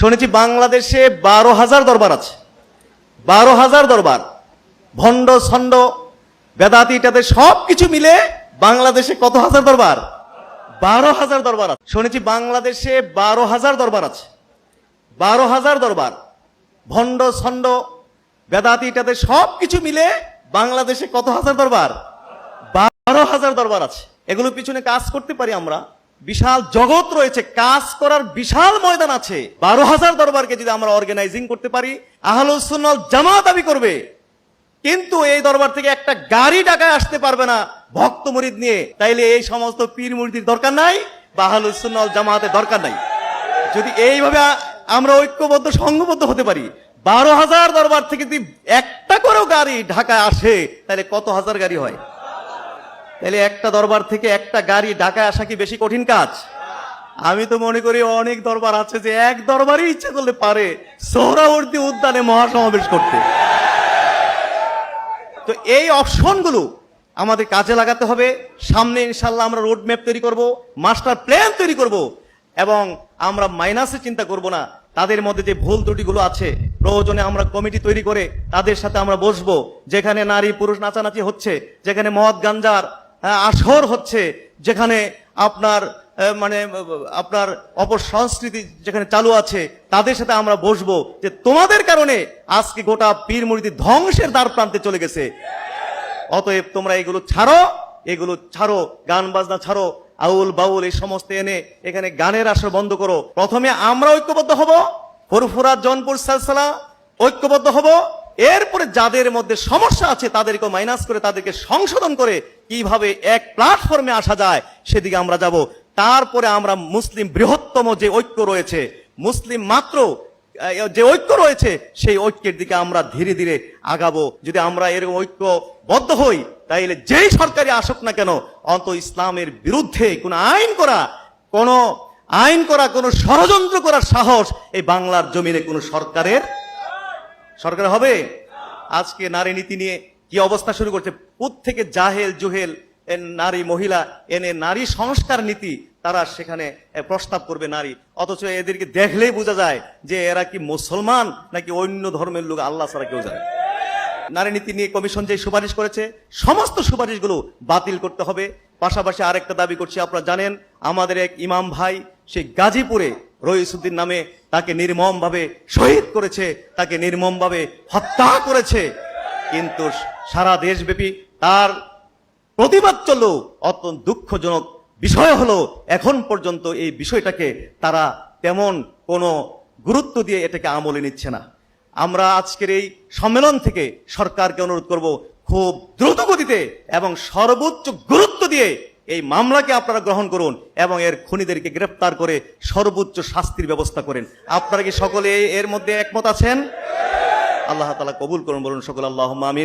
শুনেছি বাংলাদেশে বারো হাজার দরবার আছে। বারো হাজার দরবার। ভণ্ড, ছন্ড, বেদাতি ইত্যাদি সব কিছু মিলে বাংলাদেশে কত হাজার দরবার? বারো হাজার দরবার আছে। শুনেছি বাংলাদেশে বারো হাজার দরবার আছে। বারো হাজার দরবার। ভণ্ড, ছন্ড, বেদাতি ইত্যাদি সব কিছু মিলে বাংলাদেশে কত হাজার দরবার? বারো হাজার দরবার আছে। এগুলোর পিছনে কাজ করতে পারি আমরা। বিশাল জগৎ রয়েছে, কাজ করার বিশাল ময়দান আছে। বারো হাজার দরবারকে যদি আমরা অর্গানাইজিং করতে পারি আহলুসুন্নাল জামা দাবি করবে। কিন্তু এই দরবার থেকে একটা গাড়ি টাকায় আসতে পারবে না ভক্ত মরিদ নিয়ে। তাইলে এই সমস্ত পীর মুরিদির দরকার নাই বা আহলুসুন্নাল জামাতের দরকার নাই। যদি এইভাবে আমরা ঐক্যবদ্ধ, সংঘবদ্ধ হতে পারি, বারো হাজার দরবার থেকে যদি একটা করেও গাড়ি ঢাকায় আসে তাহলে কত হাজার গাড়ি হয়? তাহলে একটা দরবার থেকে একটা গাড়ি ঢাকায় আসা কি বেশি কঠিন কাজ? আমি তো মনে করি অনেক দরবার আছে যে এক দরবারই ইচ্ছে করলে পারে সোহরাবর্তী উদ্যানে মহাসমাবেশ করতে। তো এই অপশনগুলো আমাদের কাজে লাগাতে হবে। সামনে ইনশাল্লাহ আমরা রোড ম্যাপ তৈরি করব, মাস্টার প্ল্যান তৈরি করব এবং আমরা মাইনাসে চিন্তা করব না। তাদের মধ্যে যে ভুল ত্রুটিগুলো আছে, প্রয়োজনে আমরা কমিটি তৈরি করে তাদের সাথে আমরা বসবো। যেখানে নারী পুরুষ নাচানাচি হচ্ছে, যেখানে মদ গাঞ্জার আসর হচ্ছে যেখানে আপনার মানে আপনার অপসংস্কৃতি যেখানে চালু আছে, তাদের সাথে আমরা বসবো যে তোমাদের কারণে আজকে গোটা পীর মুড়িদি ধ্বংসের দ্বার প্রান্তে চলে গেছে। অতএব তোমরা এগুলো ছাড়ো এগুলো ছাড়ো, গান বাজনা ছাড়ো, আউল বাউল এই সমস্ত এনে এখানে গানের আসর বন্ধ করো। প্রথমে আমরা ঐক্যবদ্ধ হব, ফুরফুরা জনপুর সালসালা, ঐক্যবদ্ধ হব এরপরে যাদের মধ্যে সমস্যা আছে তাদেরকে মাইনাস করে তাদেরকে সংশোধন করে কীভাবে এক প্ল্যাটফর্মে আসা যায়, সেদিকে আমরা যাব। তারপরে আমরা মুসলিম বৃহত্তম যে ঐক্য রয়েছে, মুসলিম মাত্র যে ঐক্য রয়েছে, সেই ঐক্যের দিকে আমরা ধীরে ধীরে আগাবো। যদি আমরা এরকম ঐক্যবদ্ধ হই, তাইলে যেই সরকারি আসুক না কেন অন্ত ইসলামের বিরুদ্ধে কোনো আইন করা, কোন আইন করা, কোন ষড়যন্ত্র করার সাহস এই বাংলার জমিনে কোন সরকারের সরকার হবে? আজকে নারী নীতি নিয়ে কি অবস্থা শুরু করছে? থেকে জাহেল, জুহেল নারী, মহিলা, এনে নারী সংস্কার নীতি তারা সেখানে প্রস্তাব করবে নারী। অথচ এদেরকে দেখলেই বোঝা যায় যে এরা কি মুসলমান নাকি অন্য ধর্মের লোক, আল্লাহ ছাড়া কেউ জানে নারী নীতি নিয়ে কমিশন যে সুপারিশ করেছে, সমস্ত সুপারিশগুলো বাতিল করতে হবে। পাশাপাশি আরেকটা দাবি করছি, আপনারা জানেন, আমাদের এক ইমাম ভাই, সেই গাজীপুরে রইসুদ্দিন নামে তাকে নির্মমভাবে শহীদ করেছে, তাকে নির্মমভাবে হত্যা করেছে। কিন্তু সারা দেশব্যাপী তার প্রতিবাদ চললেও অত্যন্ত দুঃখজনক বিষয় হলো, এখন পর্যন্ত এই বিষয়টাকে তারা তেমন কোনো গুরুত্ব দিয়ে এটাকে আমলে নিচ্ছে না। আমরা আজকের এই সম্মেলন থেকে সরকারকে অনুরোধ করব, খুব দ্রুত গতিতে এবং সর্বোচ্চ গুরুত্ব দিয়ে এই মামলাকে আপনারা গ্রহণ করুন এবং এর খুনিদেরকে গ্রেপ্তার করে সর্বোচ্চ শাস্তির ব্যবস্থা করেন। আপনারা কি সকলে এর মধ্যে একমত আছেন? আল্লাহ তালা কবুল করুন, বলুন সকল আল্লাহ আমিন।